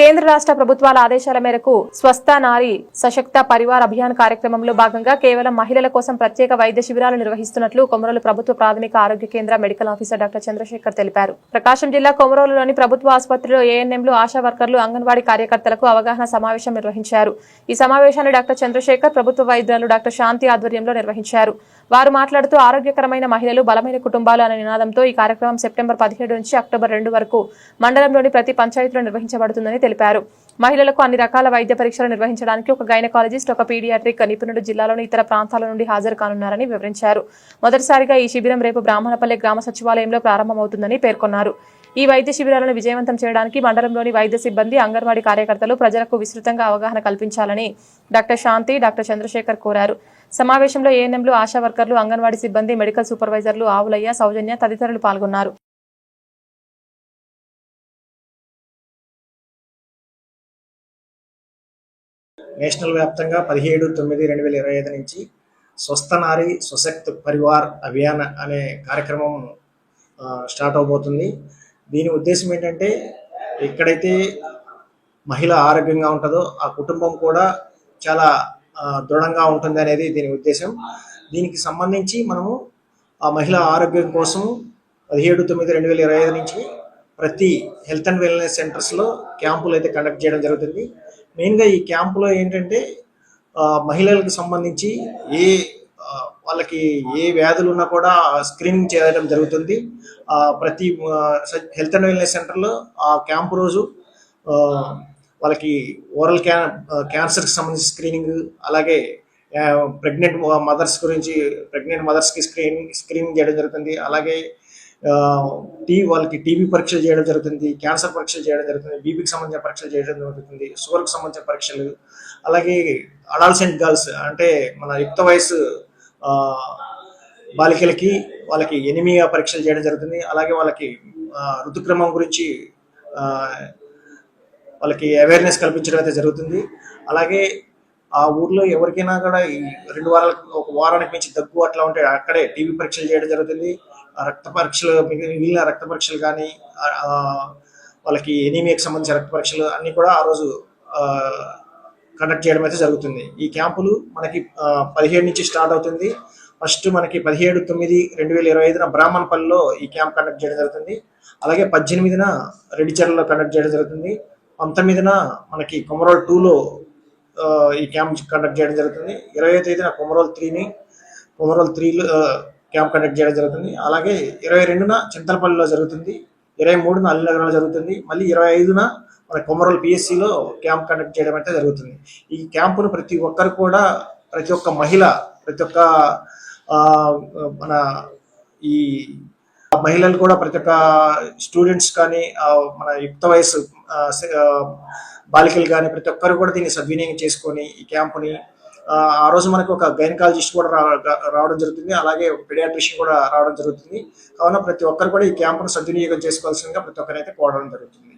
కేంద్ర రాష్ట్ర ప్రభుత్వాల ఆదేశాల మేరకు స్వస్థ నారి సశక్త పరివార్ అభియాన్ కార్యక్రమంలో భాగంగా కేవలం మహిళల కోసం ప్రత్యేక వైద్య శిబిరాలు నిర్వహిస్తున్నట్లు కొమరోలు ప్రభుత్వ ప్రాథమిక ఆరోగ్య కేంద్ర మెడికల్ ఆఫీసర్ డాక్టర్ చంద్రశేఖర్ తెలిపారు. ప్రకాశం జిల్లా కొమరోలులోని ప్రభుత్వ ఆసుపత్రిలో ఏఎన్ఎంలు ఆశా వర్కర్లు అంగన్వాడీ కార్యకర్తలకు అవగాహన సమావేశం నిర్వహించారు. ఈ సమావేశాన్ని డాక్టర్ చంద్రశేఖర్ ప్రభుత్వ వైద్యులు డాక్టర్ శాంతి ఆధ్వర్యంలో నిర్వహించారు. వారు మాట్లాడుతూ ఆరోగ్యకరమైన మహిళలు బలమైన కుటుంబాలు అనే నినాదంతో ఈ కార్యక్రమం సెప్టెంబర్ పదిహేడు నుంచి అక్టోబర్ రెండు వరకు మండలంలోని ప్రతి పంచాయతీలో నిర్వహించబడుతుందని తెలిపారు. మహిళలకు అన్ని రకాల వైద్య పరీక్షలు నిర్వహించడానికి ఒక గైనకాలజిస్ట్ ఒక పీడియాట్రిక్ నిపుణుడు జిల్లాలోని ఇతర ప్రాంతాల నుండి హాజరు కానున్నారని వివరించారు. మొదటిసారిగా ఈ శిబిరం రేపు బ్రాహ్మణపల్లె గ్రామ సచివాలయంలో ప్రారంభమవుతుందని పేర్కొన్నారు. ఈ వైద్య శిబిరాలను విజయవంతం చేయడానికి మండలంలోని వైద్య సిబ్బంది అంగన్వాడీ కార్యకర్తలు ప్రజలకు విస్తృతంగా అవగాహన కల్పించాలని డాక్టర్ శాంతి డాక్టర్ చంద్రశేఖర్ కోరారు. సమావేశంలో ఏఎన్ఎంలు ఆశా వర్కర్లు అంగన్వాడీ సిబ్బంది మెడికల్ సూపర్వైజర్లు ఆవులయ్య సౌజన్య తదితరులు పాల్గొన్నారు. నేషనల్ వ్యాప్తంగా పదిహేడు తొమ్మిది రెండు వేల ఇరవై ఐదు నుంచి స్వస్థ నారి స్వశక్త్ పరివార్ అభియాన్ అనే కార్యక్రమం స్టార్ట్ అవబోతుంది. దీని ఉద్దేశం ఏంటంటే ఎక్కడైతే మహిళ ఆరోగ్యంగా ఉంటుందో ఆ కుటుంబం కూడా చాలా దృఢంగా ఉంటుంది అనేది దీని ఉద్దేశం. దీనికి సంబంధించి మనము ఆ మహిళ ఆరోగ్యం కోసం పదిహేడు తొమ్మిది రెండు వేల ఇరవై ఐదు నుంచి ప్రతి హెల్త్ అండ్ వెల్నెస్ సెంటర్స్లో క్యాంపులు అయితే కండక్ట్ చేయడం జరుగుతుంది. మెయిన్గా ఈ క్యాంపులో ఏంటంటే మహిళలకు సంబంధించి ఏ వాళ్ళకి ఏ వ్యాధులు ఉన్నా కూడా స్క్రీనింగ్ చేయడం జరుగుతుంది. ప్రతి హెల్త్ అండ్ వెల్నెస్ సెంటర్లో ఆ క్యాంప్ రోజు వాళ్ళకి ఓరల్ క్యా క్యాన్సర్కి సంబంధించి స్క్రీనింగ్ అలాగే ప్రెగ్నెంట్ మదర్స్ గురించి ప్రెగ్నెంట్ మదర్స్కి స్క్రీనింగ్ స్క్రీనింగ్ చేయడం జరుగుతుంది. అలాగే టీ వాళ్ళకి టీబీ పరీక్షలు చేయడం జరుగుతుంది. క్యాన్సర్ పరీక్షలు చేయడం జరుగుతుంది. బీపీకి సంబంధించిన పరీక్షలు చేయడం జరుగుతుంది. షుగర్కి సంబంధించిన పరీక్షలు. అలాగే అడాల్సెంట్ గర్ల్స్ అంటే మన యుక్త వయసు బాలికలకి వాళ్ళకి ఎనిమియా పరీక్షలు చేయడం జరుగుతుంది. అలాగే వాళ్ళకి ఋతుక్రమం గురించి వాళ్ళకి అవేర్నెస్ కల్పించడం అయితే జరుగుతుంది. అలాగే ఆ ఊర్లో ఎవరికైనా కూడా ఈ రెండు వారాలకు ఒక వారానికి మించి దగ్గు అట్లా ఉంటే అక్కడే టీవీ పరీక్షలు చేయడం జరుగుతుంది. ఆ రక్త పరీక్షలు మిగిలిన రక్త పరీక్షలు కానీ వాళ్ళకి ఎనీమియాకి సంబంధించిన రక్త పరీక్షలు అన్నీ కూడా ఆ రోజు కండక్ట్ చేయడం అయితే జరుగుతుంది. ఈ క్యాంపులు మనకి పదిహేడు నుంచి స్టార్ట్ అవుతుంది. ఫస్ట్ మనకి పదిహేడు తొమ్మిది రెండు వేల ఇరవై ఐదున బ్రాహ్మణపల్లిలో ఈ క్యాంప్ కండక్ట్ చేయడం జరుగుతుంది. అలాగే పద్దెనిమిదిన రెడ్డిచర్లలో కండక్ట్ చేయడం జరుగుతుంది. పంతొమ్మిదిన మనకి కొమరోల్ టూలో ఈ క్యాంప్ కండక్ట్ చేయడం జరుగుతుంది. ఇరవై తేదీన కొమరోల్ త్రీని కొమరోల్ త్రీలో క్యాంప్ కండక్ట్ చేయడం జరుగుతుంది. అలాగే ఇరవై రెండున చింతలపల్లిలో జరుగుతుంది. ఇరవై మూడున అల్లినగరంలో జరుగుతుంది. మళ్ళీ ఇరవై ఐదున మన కొమరల్ పిఎస్సిలో క్యాంప్ కండక్ట్ చేయడం అయితే జరుగుతుంది. ఈ క్యాంపును ప్రతి ఒక్కరు కూడా ప్రతి ఒక్క మహిళ ప్రతి ఒక్క మన ఈ మహిళలు కూడా ప్రతి ఒక్క స్టూడెంట్స్ కానీ మన యుక్త వయసు బాలికలు కానీ ప్రతి ఒక్కరు కూడా దీన్ని సద్వినియోగం చేసుకొని ఈ క్యాంపుని ఆ, రోజు మనకు ఒక గైనకాలజిస్ట్ కూడా రా- రావడం జరుగుతుంది. అలాగే పెడియాట్రిషియన్ కూడా రావడం జరుగుతుంది. కావున ప్రతి ఒక్కరు కూడా ఈ క్యాంపును సద్వినియోగం చేసుకోవాల్సిందిగా ప్రతి ఒక్కరైతే కోరడం జరుగుతుంది.